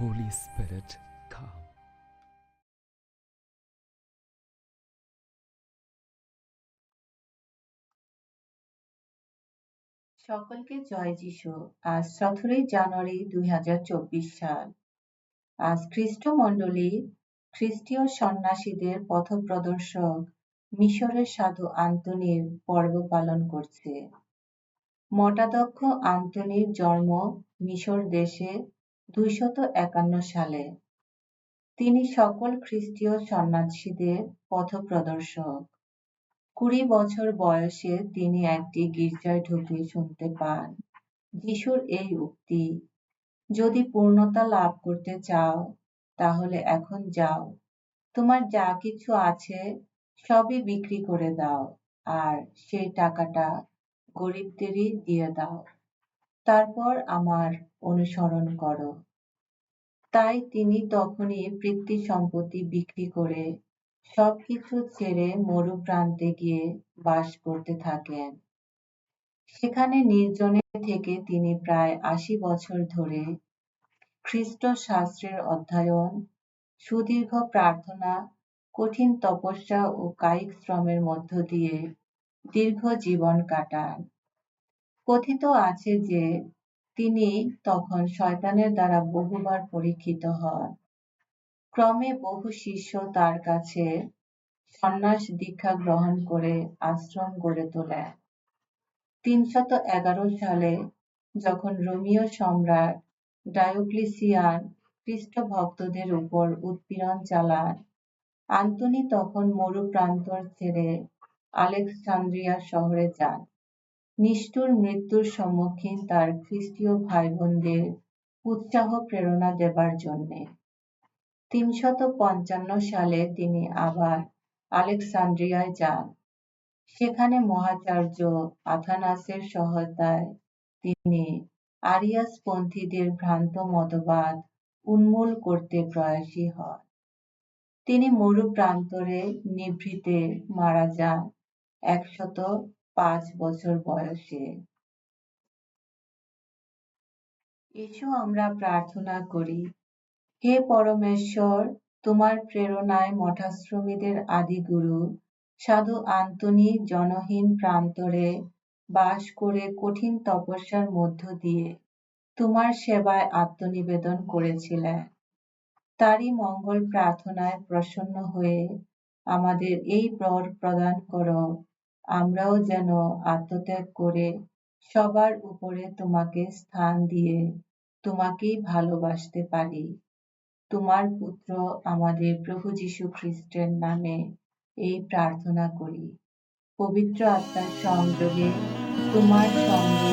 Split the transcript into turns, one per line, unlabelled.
Holy Spirit, come.
সকলকে জয় যিশু। আজ সতেরোই জানুয়ারি দুই হাজার চব্বিশ সাল। আজ খ্রিস্টমণ্ডলী খ্রিস্টীয় সন্ন্যাসীদের পথপ্রদর্শক মিশরের সাধু আন্তনির পর্ব পালন করছে। মঠাধ্যক্ষ আন্তনির জন্ম মিশর দেশে দুইশত একান্ন সালে। তিনি সকল খ্রিস্টীয় সন্ন্যাসীদের পথপ্রদর্শক। কুড়ি বছর বয়সে তিনি একটি গির্জায় ঢুকে শুনতে পান, যিশুর এই উক্তি, যদি পূর্ণতা লাভ করতে চাও, তাহলে এখন যাও। তোমার যা কিছু আছে, সবই বিক্রি করে দাও, আর সেই টাকাটা গরিবদেরই দিয়ে দাও। তারপর আমার অনুসরণ করো। তাই তিনি তখনই পৃথ্বী সম্পত্তি বিক্রি করে সবকিছু ছেড়ে মরুপ্রান্তে গিয়ে বাস করতে থাকেন। সেখানে নির্জনে থেকে তিনি প্রায় আশি বছর ধরে খ্রিস্ট শাস্ত্রের অধ্যয়ন, সুদীর্ঘ প্রার্থনা, কঠিন তপস্যা ও কায়িক শ্রমের মধ্য দিয়ে দীর্ঘ জীবন কাটান। কথিত আছে যে তিনি তখন শয়তানের দ্বারা বহুবার পরীক্ষিত হন। ক্রমে বহু শিষ্য তার কাছে সন্ন্যাস দীক্ষা গ্রহণ করে আশ্রম গড়ে তোলেন। তিনশত এগারো সালে যখন রোমীয় সম্রাট ডায়োক্লিসিয়ান খ্রিস্ট ভক্তদের উপর উৎপীড়ন চালান, আন্তনি তখন মরু প্রান্তর ছেড়ে আলেকসান্দ্রিয়া শহরে যান। নিষ্ঠুর মৃত্যুর সম্মুখীন তার খ্রিস্টীয় ভাই বোনদের উৎসাহ প্রেরণা দেবার জন্যে। তিনশত পঞ্চান্ন সালে তিনি আবার আলেকসান্দ্রিয়ায় যান। সেখানে মহাচার্য আথানাসের সহায়তায় তিনি আরিয়াস পন্থীদের ভ্রান্ত মতবাদ উন্মূল করতে প্রয়াসী হন। তিনি মরু প্রান্তরে নিভৃতে মারা যান। একশত পাঁচ বছর বয়সে। এসো আমরা প্রার্থনা করি, হে পরমেশ্বর, তোমার প্রেরণায় মঠাশ্রমীদের আদিগুরু, সাধু আন্তনি জনহীন প্রান্তরে বাস করে কঠিন তপস্যার মধ্য দিয়ে তোমার সেবায় আত্মনিবেদন করেছিলেন তারই মঙ্গল প্রার্থনায় প্রসন্ন হয়ে আমাদের এই বর প্রদান করো। আমরাও যেন আত্মত্যাগ করে সবার উপরে তোমাকে স্থান দিয়ে তোমাকেই ভালোবাসতে পারি। তোমার পুত্র আমাদের প্রভু যীশু খ্রিস্টের নামে এই প্রার্থনা করি। পবিত্র আত্মার সংযোগে তোমার সঙ্গে